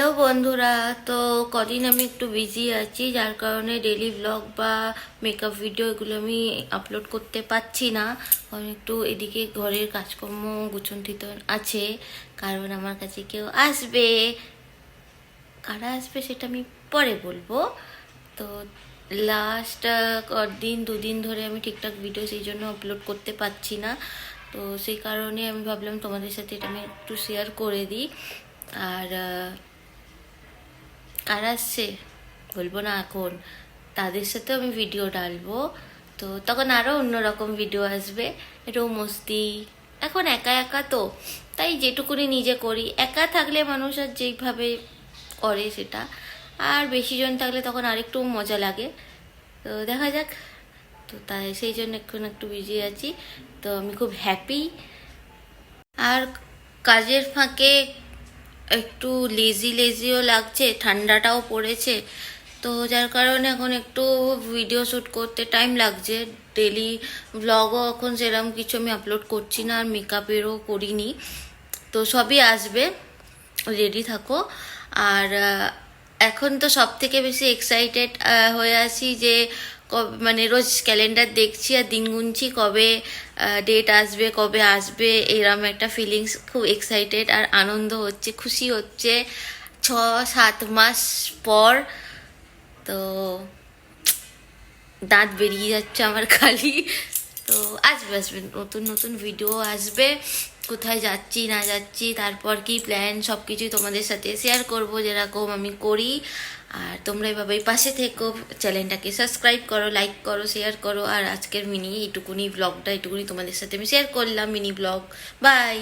Hello বন্ধুরা, তো কদিন আমি একটু বিজি আছি, যার কারণে ডেলি ব্লগ বা মেকআপ ভিডিও এগুলো আমি আপলোড করতে পারছি না। কারণ একটু এদিকে ঘরের কাজকর্ম গুছন আছে, কারণ আমার কাছে কেউ আসবে। কারা আসবে সেটা আমি পরে বলব। তো লাস্ট কদিন, দুদিন ধরে আমি ঠিকঠাক ভিডিও সেই জন্য আপলোড করতে পারছি না। তো সেই কারণে আমি ভাবলাম তোমাদের সাথে এটা আমি একটু শেয়ার করে দিই। আর আহ, কারা আসছে বলব না এখন। তাদের সাথেও আমি ভিডিও ডালবো তো তখন আরও অন্যরকম ভিডিও আসবে। একটু মস্তি। এখন একা একা তো। তাই যেটুকুনি নিজে করি। একা থাকলে মানুষ আর যেইভাবে করে সেটা। আর বেশি জন থাকলে তখন আরেকটু মজা লাগে। তো দেখা যাক। তো তাই সেই জন্য এখন একটু বিজি আছি। তো আমি খুব হ্যাপি আর কাজের ফাঁকে একটু লেজি লেজিও লাগছে, ঠান্ডাটাও পড়েছে। তো যার কারণে এখন একটু ভিডিও শ্যুট করতে টাইম লাগছে। ডেলি ব্লগও এখন সেরকম কিছু আমি আপলোড করছি না, আর মেকআপেরও করিনি। তো সবই আসবে। রেডি থাকো। আর এখন তো সব থেকে বেশি এক্সাইটেড হয়ে আছি যে মানে রোজ ক্যালেন্ডার দেখছি আর দিন গুনছি কবে ডেট আসবে, কবে আসবে, এরম একটা ফিলিংস খুব এক্সাইটেড আর আনন্দ হচ্ছে, খুশি হচ্ছে। ছ, সাত মাস পর তো দাঁত বেরিয়ে যাচ্ছে আমার খালি। তো আসবে আসবে নতুন নতুন ভিডিও আসবে। কোথায় যাচ্ছি, না যাচ্ছি, তারপর কি প্ল্যান সব কিছুই তোমাদের সাথে শেয়ার করব, যেরকম আমি করি। আর তোমরা এভাবেই পাশে থেকো। চ্যানেলটাকে সাবস্ক্রাইব করো লাইক করো শেয়ার করো। আর আজকের মিনি এইটুকুনি ব্লগটা এইটুকুনি তোমাদের সাথে আমি শেয়ার করলাম মিনি ব্লগ বাই